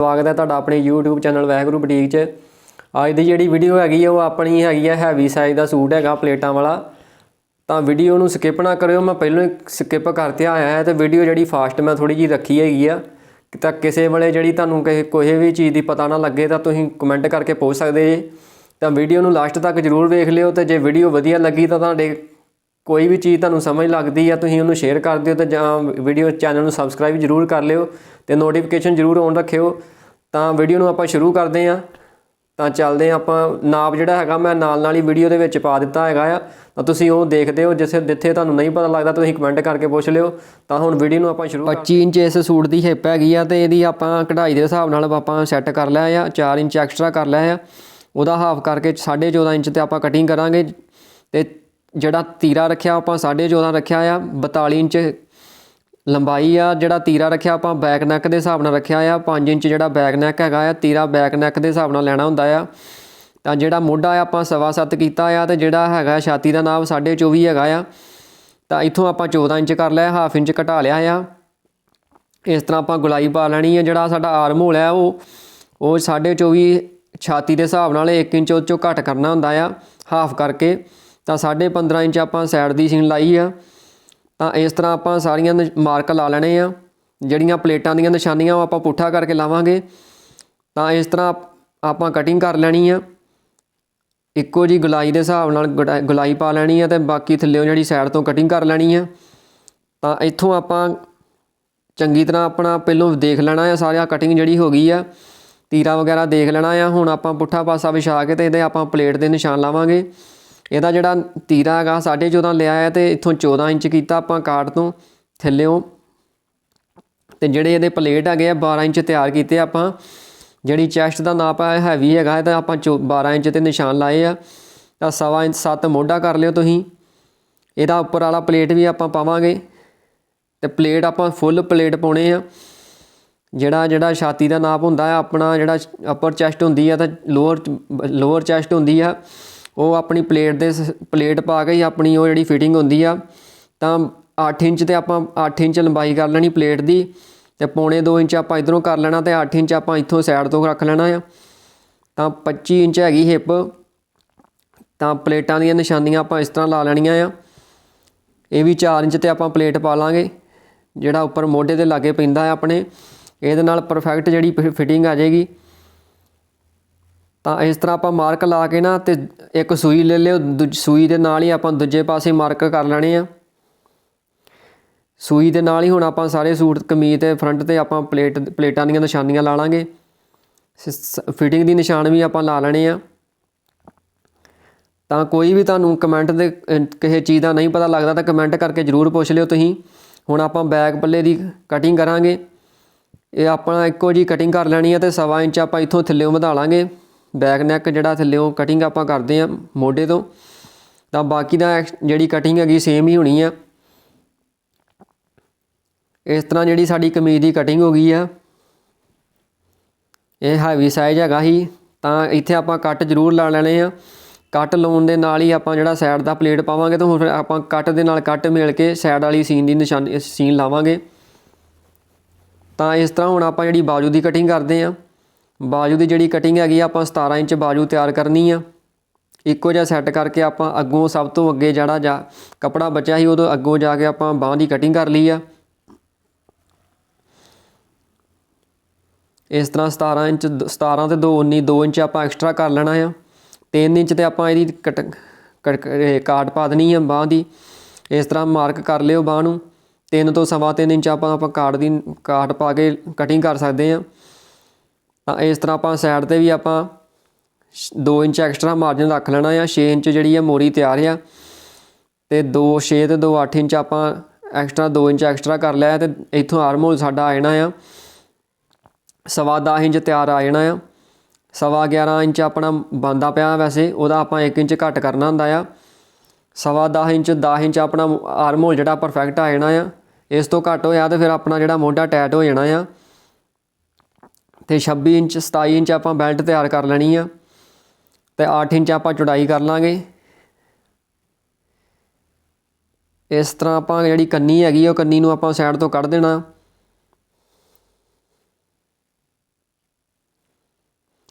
ਸਵਾਗਤ ਹੈ ਤੁਹਾਡਾ ਆਪਣੇ YouTube ਚੈਨਲ ਵੈਗਰੂ ਬੁਟੀਕ 'ਚ। ਅੱਜ ਦੀ ਜਿਹੜੀ ਵੀਡੀਓ ਹੈਗੀ ਆ, ਉਹ ਆਪਣੀ ਹੈਗੀ ਆ ਹੈਵੀ ਸਾਈਜ਼ ਦਾ ਸੂਟ ਹੈਗਾ ਪਲੇਟਾਂ ਵਾਲਾ। ਤਾਂ ਵੀਡੀਓ ਨੂੰ ਸਕਿਪ ਨਾ ਕਰਿਓ, ਮੈਂ ਪਹਿਲਾਂ ਹੀ ਸਕਿਪ ਕਰਤੇ ਆਇਆ ਹੈ ਤੇ ਵੀਡੀਓ ਜਿਹੜੀ ਫਾਸਟ ਮੈਂ ਥੋੜੀ ਜੀ ਰੱਖੀ ਹੈਗੀ ਆ। ਤਾਂ ਕਿਸੇ ਵੇਲੇ ਜਿਹੜੀ ਤੁਹਾਨੂੰ ਕਿਸੇ, ਕੋਈ ਵੀ ਚੀਜ਼ ਦੀ ਪਤਾ ਨਾ ਲੱਗੇ ਤਾਂ ਤੁਸੀਂ ਕਮੈਂਟ ਕਰਕੇ ਪੁੱਛ ਸਕਦੇ ਜੇ। ਤਾਂ ਵੀਡੀਓ ਨੂੰ ਲਾਸਟ ਤੱਕ ਜਰੂਰ ਵੇਖ ਲਿਓ ਤੇ ਜੇ ਵੀਡੀਓ ਵਧੀਆ ਲੱਗੀ ਤਾਂ ਤੁਹਾਡੇ ਕੋਈ ਵੀ ਚੀਜ਼ ਤੁਹਾਨੂੰ ਸਮਝ ਲੱਗਦੀ ਆ, ਤੁਸੀਂ ਉਹਨੂੰ ਸ਼ੇਅਰ ਕਰ ਦਿਓ ਤੇ ਜਾਂ ਵੀਡੀਓ ਚੈਨਲ ਨੂੰ ਸਬਸਕ੍ਰਾਈਬ ਜਰੂਰ ਕਰ ਲਿਓ ਤੇ ਨੋਟੀਫਿਕੇਸ਼ਨ ਜਰੂਰ ਔਨ ਰੱਖਿਓ। ਤਾਂ ਵੀਡੀਓ ਨੂੰ ਆਪਾਂ ਸ਼ੁਰੂ ਕਰਦੇ ਹਾਂ। ਤਾਂ ਚੱਲਦੇ ਹਾਂ ਆਪਾਂ, ਨਾਪ ਜਿਹੜਾ ਹੈਗਾ ਮੈਂ ਨਾਲ ਨਾਲ ਹੀ ਵੀਡੀਓ ਦੇ ਵਿੱਚ ਪਾ ਦਿੱਤਾ ਹੈਗਾ ਆ। ਤਾਂ ਤੁਸੀਂ ਉਹ ਦੇਖਦੇ ਹੋ, ਜਿੱਥੇ ਜਿੱਥੇ ਤੁਹਾਨੂੰ ਨਹੀਂ ਪਤਾ ਲੱਗਦਾ ਤੁਸੀਂ ਕਮੈਂਟ ਕਰਕੇ ਪੁੱਛ ਲਿਓ। ਤਾਂ ਹੁਣ ਵੀਡੀਓ ਨੂੰ ਆਪਾਂ ਸ਼ੁਰੂ 25 ਇੰਚ ਇਸ ਸੂਟ ਦੀ ਹਿੱਪ ਹੈਗੀ ਆ ਤੇ ਇਹਦੀ ਆਪਾਂ ਕਢਾਈ ਦੇ ਹਿਸਾਬ ਨਾਲ ਆਪਾਂ ਸੈੱਟ ਕਰ ਲਿਆ ਆ 4 ਇੰਚ ਐਕਸਟਰਾ ਕਰ ਲਿਆ ਆ। ਉਹਦਾ ਹਾਫ ਕਰਕੇ 14.5 ਇੰਚ ਤੇ ਆਪਾਂ ਕਟਿੰਗ ਕਰਾਂਗੇ ਤੇ ਜਿਹੜਾ ਤੀਰਾ ਰੱਖਿਆ ਆਪਾਂ 14.5 ਰੱਖਿਆ ਆ 42 ਇੰਚ ਲੰਬਾਈ ਆ, ਜਿਹੜਾ ਤੀਰਾ ਰੱਖਿਆ ਆਪਾਂ ਬੈਕ ਨੈਕ ਦੇ ਹਿਸਾਬ ਨਾਲ ਰੱਖਿਆ ਆ 5 ਇੰਚ ਜਿਹੜਾ ਬੈਕ ਨੈਕ ਹੈਗਾ ਆ, ਤੀਰਾ ਬੈਕ ਨੈਕ ਦੇ ਹਿਸਾਬ ਨਾਲ ਲੈਣਾ ਹੁੰਦਾ ਆ। ਤਾਂ ਜਿਹੜਾ ਮੋਢਾ ਆ ਆਪਾਂ ਸਵਾ ਸੱਤ ਕੀਤਾ ਆ ਤੇ ਜਿਹੜਾ ਹੈਗਾ ਛਾਤੀ ਦਾ ਨਾਪ 24 ਹੈਗਾ ਆ, ਤਾਂ ਇੱਥੋਂ ਆਪਾਂ 14 ਇੰਚ ਕਰ ਲਿਆ ਹਾਫ ਇੰਚ ਘਟਾ ਲਿਆ ਆ। ਇਸ ਤਰ੍ਹਾਂ ਆਪਾਂ ਗੁਲਾਈ ਪਾ ਲੈਣੀ ਆ, ਜਿਹੜਾ ਸਾਡਾ ਆਰਮ ਹੋਲ ਆ, ਉਹ ਉਹ 24 ਛਾਤੀ ਦੇ ਹਿਸਾਬ ਨਾਲ 1 ਇੰਚ ਉਹ ਚੋਂ ਘੱਟ ਕਰਨਾ ਹੁੰਦਾ ਆ ਹਾਫ ਕਰਕੇ। ਤਾਂ 15.5 ਇੰਚ ਆਪਾਂ ਸਾਈਡ ਦੀ ਸੀਨ ਲਾਈ ਆ। ਤਾਂ ਇਸ ਤਰ੍ਹਾਂ ਆਪਾਂ ਸਾਰੀਆਂ ਨਿ- ਮਾਰਕ ਲਾ ਲੈਣੇ ਆ। ਜਿਹੜੀਆਂ ਪਲੇਟਾਂ ਦੀਆਂ ਨਿਸ਼ਾਨੀਆਂ ਉਹ ਆਪਾਂ ਪੁੱਠਾ ਕਰਕੇ ਲਾਵਾਂਗੇ। ਤਾਂ ਇਸ ਤਰ੍ਹਾਂ ਆਪ- ਆਪਾਂ ਕਟਿੰਗ ਕਰ ਲੈਣੀ ਆ। ਇੱਕੋ ਜੀ ਗਲਾਈ ਦੇ ਹਿਸਾਬ ਨਾਲ ਗੁਡਾ- ਗੁਲਾਈ ਪਾ ਲੈਣੀ ਆ ਤੇ ਬਾਕੀ ਥੱਲੇੋਂ ਜਿਹੜੀ ਸਾਈਡ ਤੋਂ ਕਟਿੰਗ ਕਰ ਲੈਣੀ ਆ। ਤਾਂ ਇੱਥੋਂ ਆਪਾਂ ਚੰਗੀ ਤਰ੍ਹਾਂ ਆਪਣਾ ਪਹਿਲੋਂ ਦੇਖ ਲੈਣਾ ਆ ਸਾਰਾ ਕਟਿੰਗ ਜਿਹੜੀ ਹੋ ਗਈ ਆ। ਤੀਰਾ ਵਗੈਰਾ ਦੇਖ ਲੈਣਾ ਆ। ਹੁਣ ਆਪਾਂ ਪੁੱਠਾ ਪਾਸਾ ਵਿਛਾ ਕੇ ਤੇ ਇਹਦੇ ਆਪਾਂ ਪਲੇਟ ਦੇ ਨਿਸ਼ਾਨ ਲਾਵਾਂਗੇ। ਇਹਦਾ ਜਿਹੜਾ ਤੀਰਾ ਹੈਗਾ 14.5 ਲਿਆ ਹੈ ਤੇ ਇੱਥੋਂ 14 ਇੰਚ ਕੀਤਾ ਆਪਾਂ ਕਾਟ ਤੋਂ ਥੱਲਿਓਂ। ਤੇ ਜਿਹੜੇ ਇਹਦੇ ਪਲੇਟ ਹੈਗੇ ਆ 12 ਇੰਚ ਤਿਆਰ ਕੀਤੇ ਆਪਾਂ। ਜਿਹੜੀ ਚੈਸਟ ਦਾ ਨਾਪ ਹੈ, ਹੈਵੀ ਹੈਗਾ ਹੈ ਤਾਂ ਆਪਾਂ ਚੌ- 12 ਇੰਚ ਤੇ ਨਿਸ਼ਾਨ ਲਾਏ ਆ। ਤਾਂ ਸਵਾ ਇੰਚ 7 ਮੋਢਾ ਕਰ ਲਿਓ ਤੁਸੀਂ। ਇਹਦਾ ਉੱਪਰ ਵਾਲਾ ਪਲੇਟ ਵੀ ਆਪਾਂ ਪਾਵਾਂਗੇ। ਤੇ ਪਲੇਟ ਆਪਾਂ ਫੁੱਲ ਪਲੇਟ ਪਾਉਣੇ ਆ। ਜਿਹੜਾ ਜਿਹੜਾ ਛਾਤੀ ਦਾ ਨਾਪ ਹੁੰਦਾ ਹੈ, ਆਪਣਾ ਜਿਹੜਾ ਅਪਰ ਚੈਸਟ ਹੁੰਦੀ ਆ, ਤਾਂ ਲੋਅਰ ਲੋਅਰ ਚੈਸਟ ਹੁੰਦੀ ਆ। ਉਹ ਆਪਣੀ ਪਲੇਟ ਦੇ ਸ- ਪਲੇਟ ਪਾ ਕੇ ਹੀ ਆਪਣੀ ਉਹ ਜਿਹੜੀ ਫਿਟਿੰਗ ਹੁੰਦੀ ਆ, ਤਾਂ 8 ਇੰਚ ਤੇ ਆਪਾਂ 8 ਇੰਚ ਲੰਬਾਈ ਕਰ ਲੈਣੀ ਪਲੇਟ ਦੀ ਤੇ ਪੌਣੇ 2 ਇੰਚ ਆਪਾਂ ਇਧਰੋਂ ਕਰ ਲੈਣਾ ਤੇ 8 ਇੰਚ ਆਪਾਂ ਇੱਥੋਂ ਸਾਈਡ ਤੋਂ ਰੱਖ ਲੈਣਾ ਆ। ਤਾਂ 25 ਇੰਚ ਹੈਗੀ ਹਿੱਪ ਤਾਂ ਪਲੇਟਾਂ ਦੀਆਂ ਨਿਸ਼ਾਨੀਆਂ ਆਪਾਂ ਇਸ ਤਰ੍ਹਾਂ ਲਾ ਲੈਣੀਆਂ ਆ। ਇਹ ਵੀ 4 ਇੰਚ ਤੇ ਆਪਾਂ ਪਲੇਟ ਪਾ ਲਾਂਗੇ, ਜਿਹੜਾ ਉੱਪਰ ਮੋਢੇ 'ਤੇ ਲਾਗੇ ਪੈਂਦਾ ਹੈ ਆਪਣੇ। ਇਹਦੇ ਨਾਲ ਪਰਫੈਕਟ ਜਿਹੜੀ ਫਿਟਿੰਗ ਆ ਜਾਏਗੀ। ਤਾਂ ਇਸ ਤਰ੍ਹਾਂ ਆਪਾਂ ਮਾਰਕ ਲਾ ਕੇ ਨਾ ਤੇ ਇੱਕ ਸੂਈ ਲੈ ਲਿਓ, ਦੂਜ- ਸੂਈ ਦੇ ਨਾਲ ਹੀ ਆਪਾਂ ਦੂਜੇ ਪਾਸੇ ਮਾਰਕ ਕਰ ਲੈਣੇ ਆ। ਸੂਈ ਦੇ ਨਾਲ ਹੀ ਹੁਣ ਆਪਾਂ ਸਾਰੇ ਸੂਟ, ਕਮੀਜ਼ ਤੇ ਫਰੰਟ ਤੇ ਆਪਾਂ ਪਲੇਟ, ਪਲੇਟਾਂ ਦੀਆਂ ਨਿਸ਼ਾਨੀਆਂ ਲਾ ਲਾਂਗੇ। ਫਿਟਿੰਗ ਦੀ ਨਿਸ਼ਾਨ ਵੀ ਆਪਾਂ ਲਾ ਲੈਣੇ ਆ। ਤਾਂ ਕੋਈ ਵੀ ਤੁਹਾਨੂੰ ਕਮੈਂਟ ਦੇ ਕਿਸੇ ਚੀਜ਼ ਦਾ ਨਹੀਂ ਪਤਾ ਲੱਗਦਾ ਤਾਂ ਕਮੈਂਟ ਕਰਕੇ ਜਰੂਰ ਪੁੱਛ ਲਿਓ ਤੁਸੀਂ। ਹੁਣ ਆਪਾਂ ਬੈਕ ਪੱਲੇ ਦੀ ਕਟਿੰਗ ਕਰਾਂਗੇ। ਇਹ ਆਪਾਂ ਇੱਕੋ ਜੀ ਕਟਿੰਗ ਕਰ ਲੈਣੀ ਹੈ ਤੇ ਸਵਾ ਇੰਚ ਆਪਾਂ ਇੱਥੋਂ ਥੱਲੇੋਂ ਵਧਾ ਲਾਂਗੇ। ਬੈਕ ਨੈਕ ਜਿਹੜਾ ਥੱਲੇੋਂ ਕਟਿੰਗ ਆਪਾਂ ਕਰਦੇ ਆ ਮੋਢੇ ਤੋਂ, ਤਾਂ ਬਾਕੀ ਦਾ ਐਕਸ- ਜਿਹੜੀ ਕਟਿੰਗ ਹੈਗੀ ਸੇਮ ਹੀ ਹੋਣੀ ਆ। ਇਸ ਤਰ੍ਹਾਂ ਜਿਹੜੀ ਸਾਡੀ ਕਮੀਜ਼ ਦੀ ਕਟਿੰਗ ਹੋ ਗਈ ਆ, ਇਹ ਹੈਵੀ ਸਾਈਜ਼ ਹੈਗਾ ਹੀ ਤਾਂ ਇੱਥੇ ਆਪਾਂ ਕੱਟ ਜ਼ਰੂਰ ਲਾ ਲੈਣੇ ਆ। ਕੱਟ ਲਾਉਣ ਦੇ ਨਾਲ ਹੀ ਆਪਾਂ ਜਿਹੜਾ ਸਾਈਡ ਦਾ ਪਲੇਟ ਪਾਵਾਂਗੇ ਤਾਂ ਹੁਣ ਫਿਰ ਆਪਾਂ ਕੱਟ ਦੇ ਨਾਲ ਕੱਟ ਮਿਲ ਕੇ ਸਾਈਡ ਵਾਲੀ ਸੀਨ ਦੀ ਨਿਸ਼ਾਨੀ ਸੀਨ ਲਾਵਾਂਗੇ। ਤਾਂ ਇਸ ਤਰ੍ਹਾਂ ਹੁਣ ਆਪਾਂ ਜਿਹੜੀ ਬਾਜੂ ਦੀ ਕਟਿੰਗ ਕਰਦੇ ਆ ਬਾਜੂ ਦੀ ਜਿਹੜੀ ਕਟਿੰਗ ਹੈਗੀ ਆ, ਆਪਾਂ 17 ਇੰਚ ਬਾਜੂ ਤਿਆਰ ਕਰਨੀ ਆ। ਇੱਕੋ ਜਿਹਾ ਸੈੱਟ ਕਰਕੇ ਆਪਾਂ ਅੱਗੋਂ ਸਭ ਤੋਂ ਅੱਗੇ ਜਿਹੜਾ ਜਾ ਕਪੜਾ ਬਚਿਆ ਸੀ ਉਦੋਂ ਅੱਗੋਂ ਜਾ ਕੇ ਆਪਾਂ ਬਾਹ ਦੀ ਕਟਿੰਗ ਕਰ ਲਈ ਆ। ਇਸ ਤਰ੍ਹਾਂ 17 ਇੰਚ ਦ- 17 ਤੇ 2 19 2 ਇੰਚ ਆਪਾਂ ਐਕਸਟਰਾ ਕਰ ਲੈਣਾ ਆ। 3 ਇੰਚ ਤੇ ਆਪਾਂ ਇਹਦੀ ਕਟ ਕਟ- ਇਹ ਕਾਟ ਪਾ ਦੇਣੀ ਆ ਬਾਹ ਦੀ। ਇਸ ਤਰ੍ਹਾਂ ਮਾਰਕ ਕਰ ਲਿਓ ਬਾਹ ਨੂੰ। 3 ਤੋਂ ਸਵਾ 3 ਇੰਚ ਆਪਾਂ ਆਪਾਂ ਕਾਟ ਦੀ ਕਾਟ ਪਾ ਕੇ ਕਟਿੰਗ ਕਰ ਸਕਦੇ ਆ। ਤਾਂ ਇਸ ਤਰ੍ਹਾਂ ਆਪਾਂ ਸਾਈਡ ਤੇ ਵੀ ਆਪਾਂ 2 ਇੰਚ ਐਕਸਟਰਾ ਮਾਰਜਨ ਰੱਖ ਲੈਣਾ ਆ 6 ਇੰਚ ਜਿਹੜੀ ਆ ਮੋਰੀ ਤਿਆਰ ਆ ਤੇ 2 6 ਤੇ 2 8 ਇੰਚ ਆਪਾਂ ਐਕਸਟਰਾ 2 ਇੰਚ ਐਕਸਟਰਾ ਕਰ ਲਿਆ ਤੇ ਇੱਥੋਂ ਆਰਮ ਹੋਲ ਸਾਡਾ ਆ ਜਾਣਾ ਆ। ਸਵਾ 10 ਇੰਚ ਤਿਆਰ ਆ ਜਾਣਾ ਆ। ਸਵਾ 11 ਇੰਚ ਆਪਣਾ ਬੰਦਾ ਪਿਆ ਵੈਸੇ, ਉਹਦਾ ਆਪਾਂ 1 ਇੰਚ ਘੱਟ ਕਰਨਾ ਹੁੰਦਾ ਆ। ਸਵਾ 10 ਇੰਚ 10 ਇੰਚ ਆਪਣਾ ਆਰਮ ਹੋਲ ਜਿਹੜਾ ਪਰਫੈਕਟ ਆ ਜਾਣਾ ਆ। ਇਸ ਤੋਂ ਘੱਟ ਹੋਇਆ ਤੇ ਫਿਰ ਆਪਣਾ ਜਿਹੜਾ ਮੋਢਾ ਟੈਟ ਹੋ ਜਾਣਾ ਆ। ਤੇ 26 ਇੰਚ 27 ਇੰਚ ਆਪਾਂ ਬੈਲਟ ਤਿਆਰ ਕਰ ਲੈਣੀ ਆ ਤੇ 8 ਇੰਚ ਆਪਾਂ ਚੌੜਾਈ ਕਰ ਲਾਂਗੇ। ਇਸ ਤਰ੍ਹਾਂ ਆਪਾਂ ਜਿਹੜੀ ਕੰਨੀ ਹੈਗੀ ਆ, ਉਹ ਕੰਨੀ ਨੂੰ ਆਪਾਂ ਸਾਈਡ ਤੋਂ ਕੱਢ ਦੇਣਾ।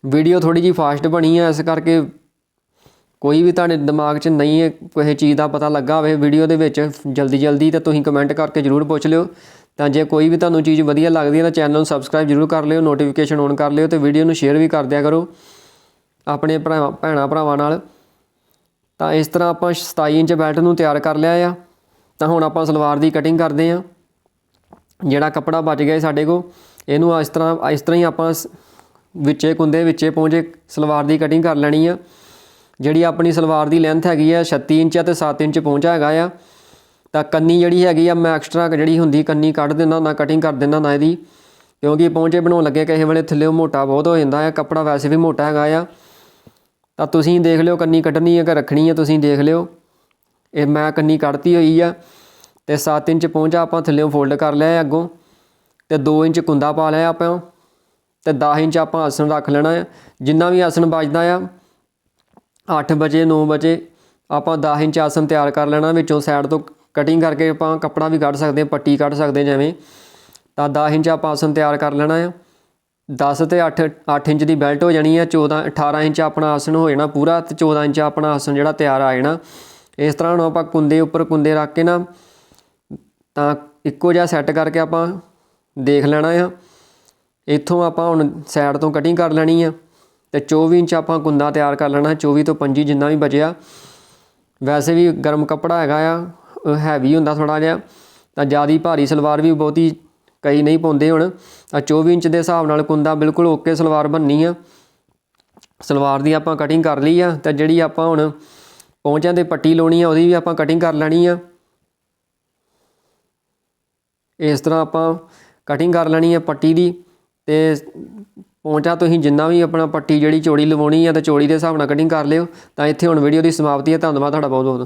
ਵੀਡੀਓ ਥੋੜੀ ਜੀ ਫਾਸਟ ਬਣੀ ਆ ਇਸ ਕਰਕੇ ਕੋਈ ਵੀ ਤੁਹਾਡੇ ਦਿਮਾਗ 'ਚ ਨਹੀਂ ਹੈ ਕਿਸੇ ਚੀਜ਼ ਦਾ ਪਤਾ ਲੱਗਾ ਹੋਵੇ ਵੀਡੀਓ ਦੇ ਵਿੱਚ, ਜਲਦੀ ਜਲਦੀ ਤਾਂ ਤੁਸੀਂ ਕਮੈਂਟ ਕਰਕੇ ਜਰੂਰ ਪੁੱਛ ਲਿਓ। ਤਾਂ ਜੇ ਕੋਈ ਵੀ ਤੁਹਾਨੂੰ ਚੀਜ਼ ਵਧੀਆ ਲੱਗਦੀ ਹੈ ਤਾਂ ਚੈਨਲ ਨੂੰ ਸਬਸਕ੍ਰਾਈਬ ਜਰੂਰ ਕਰ ਲਿਓ ਨੋਟੀਫਿਕੇਸ਼ਨ ਔਨ ਕਰ ਲਿਓ ਤੇ ਵੀਡੀਓ ਨੂੰ ਸ਼ੇਅਰ ਵੀ ਕਰ ਦਿਆ ਕਰੋ ਆਪਣੇ ਭਰਾ, ਭੈਣਾਂ ਭਰਾਵਾਂ ਨਾਲ। ਤਾਂ ਇਸ ਤਰ੍ਹਾਂ ਆਪਾਂ 27 ਇੰਚ ਬੈਲਟ ਨੂੰ ਤਿਆਰ ਕਰ ਲਿਆ ਆ। ਤਾਂ ਹੁਣ ਆਪਾਂ ਸਲਵਾਰ ਦੀ ਕਟਿੰਗ ਕਰਦੇ ਆ ਜਿਹੜਾ ਕੱਪੜਾ ਬਚ ਗਿਆ ਸਾਡੇ ਕੋ ਇਹਨੂੰ ਇਸ ਤਰ੍ਹਾਂ ਇਸ ਤਰ੍ਹਾਂ ਹੀ ਆਪਾਂ ਸ- ਵਿੱਚੇ ਕੁੰਦੇ ਵਿੱਚੇ ਪਹੁੰਚੇ, ਸਲਵਾਰ ਦੀ ਕਟਿੰਗ ਕਰ ਲੈਣੀ ਆ। ਜਿਹੜੀ ਆਪਣੀ ਸਲਵਾਰ ਦੀ ਲੈਂਥ ਹੈਗੀ ਆ 36 ਇੰਚ ਆ ਤੇ 7 ਇੰਚ ਪਹੁੰਚਾ ਹੈਗਾ ਆ, ਤਾਂ ਕੰਨੀ ਜਿਹੜੀ ਹੈਗੀ ਆ ਮੈਂ ਐਕਸਟਰਾ ਜਿਹੜੀ ਹੁੰਦੀ ਕੰਨੀ ਕੱਢ ਦਿੰਦਾ, ਨਾ ਕਟਿੰਗ ਕਰ ਦਿੰਦਾ ਨਾ ਇਹਦੀ, ਕਿਉਂਕਿ ਪਹੁੰਚੇ ਬਣਾਉਣ ਲੱਗੇ ਕਿਸੇ ਵੇਲੇ ਥੱਲੇ ਮੋਟਾ ਬਹੁਤ ਹੋ ਜਾਂਦਾ ਆ, ਕੱਪੜਾ ਵੈਸੇ ਵੀ ਮੋਟਾ ਹੈਗਾ ਆ। ਤਾਂ ਤੁਸੀਂ ਦੇਖ ਲਿਓ ਕੰਨੀ ਕੱਢਣੀ ਹੈ ਕਿ ਰੱਖਣੀ ਹੈ ਤੁਸੀਂ ਦੇਖ ਲਿਓ। ਇਹ ਮੈਂ ਕੰਨੀ ਕੱਢਤੀ ਹੋਈ ਆ ਤੇ 7 ਇੰਚ ਪਹੁੰਚਾ ਆਪਾਂ ਥੱਲੇੋਂ ਫੋਲਡ ਕਰ ਲਿਆ ਅੱਗੋਂ ਤੇ 2 ਇੰਚ ਕੁੰਦਾ ਪਾ ਲਿਆ ਆਪਾਂ। ਤੇ 10 ਇੰਚ ਆਪਾਂ ਆਸਣ ਰੱਖ ਲੈਣਾ ਹੈ ਜਿੰਨਾ ਵੀ ਆਸਣ ਬਚਦਾ ਆ 8 ਵਜੇ 9 ਵਜੇ ਆਪਾਂ 10 ਇੰਚ ਆਸਨ ਤਿਆਰ ਕਰ ਲੈਣਾ, ਵਿੱਚੋਂ ਸਾਈਡ ਤੋਂ ਕਟਿੰਗ ਕਰਕੇ ਆਪਾਂ ਕੱਪੜਾ ਵੀ ਕੱਢ ਸਕਦੇ ਹਾਂ, ਪੱਟੀ ਕੱਢ ਸਕਦੇ ਜਿਵੇਂ। ਤਾਂ 10 ਇੰਚ ਆਪਾਂ ਆਸਨ ਤਿਆਰ ਕਰ ਲੈਣਾ ਆ। 10 ਤੇ 8 8 ਇੰਚ ਦੀ ਬੈਲਟ ਹੋ ਜਾਣੀ ਹੈ 14 18 ਇੰਚ ਆਪਣਾ ਆਸਣ ਹੋ ਜਾਣਾ ਪੂਰਾ ਤੇ 14 ਇੰਚ ਆਪਣਾ ਆਸਣ ਜਿਹੜਾ ਤਿਆਰ ਆ ਜਾਣਾ। ਇਸ ਤਰ੍ਹਾਂ ਹੁਣ ਆਪਾਂ ਕੁੰਦੇ ਉੱਪਰ ਕੁੰਦੇ ਰੱਖ ਕੇ ਨਾ, ਤਾਂ ਇੱਕੋ ਜਿਹਾ ਸੈੱਟ ਕਰਕੇ ਆਪਾਂ ਦੇਖ ਲੈਣਾ ਆ। ਇੱਥੋਂ ਆਪਾਂ ਹੁਣ ਸਾਈਡ ਤੋਂ ਕਟਿੰਗ ਕਰ ਲੈਣੀ ਆ। ਤੇ 24 ਇੰਚ ਆਪਾਂ ਕੁੰਦਾ ਤਿਆਰ ਕਰ ਲੈਣਾ 24 ਤੋਂ 25 ਜਿੰਨਾ ਵੀ ਬਚਿਆ। ਵੈਸੇ ਵੀ ਗਰਮ ਕੱਪੜਾ ਹੈਗਾ ਆ ਹੈਵੀ ਹੁੰਦਾ ਥੋੜਾ ਜਿਹਾ। ਤਾਂ ਜਿਆਦੀ ਭਾਰੀ ਸਲਵਾਰ ਵੀ ਬਹੁਤੀ ਕਈ ਨਹੀਂ ਪਾਉਂਦੇ ਹੁਣ। ਤਾਂ 24 ਇੰਚ ਦੇ ਹਿਸਾਬ ਨਾਲ ਕੁੰਦਾ ਬਿਲਕੁਲ ਓਕੇ ਸਲਵਾਰ ਬੰਨੀ ਆ। ਸਲਵਾਰ ਦੀ ਆਪਾਂ ਕਟਿੰਗ ਕਰ ਲਈ ਆ, ਤੇ ਜਿਹੜੀ ਆਪਾਂ ਹੁਣ ਪਹੁੰਚਾਂ ਤੇ ਪੱਟੀ ਲਾਉਣੀ ਆ, ਉਹਦੀ ਵੀ ਆਪਾਂ ਕਟਿੰਗ ਕਰ ਲੈਣੀ ਆ। ਇਸ ਤਰ੍ਹਾਂ ਆਪਾਂ ਕਟਿੰਗ ਕਰ ਲੈਣੀ ਆ ਪੱਟੀ ਦੀ, ਤੇ ਪਹੁੰਚਾ ਤੁਸੀਂ ਜਿੰਨਾ ਵੀ ਆਪਣਾ ਪੱਟੀ ਜਿਹੜੀ ਚੌੜੀ ਲਵਾਉਣੀ ਆ ਤੇ ਚੌੜੀ ਦੇ ਹਿਸਾਬ ਨਾਲ ਕਟਿੰਗ ਕਰ ਲਿਓ, ਤਾਂ ਇੱਥੇ ਹੁਣ ਵੀਡੀਓ ਦੀ ਸਮਾਪਤੀ ਹੈ ਧੰਨਵਾਦ ਤੁਹਾਡਾ ਬਹੁਤ ਬਹੁਤ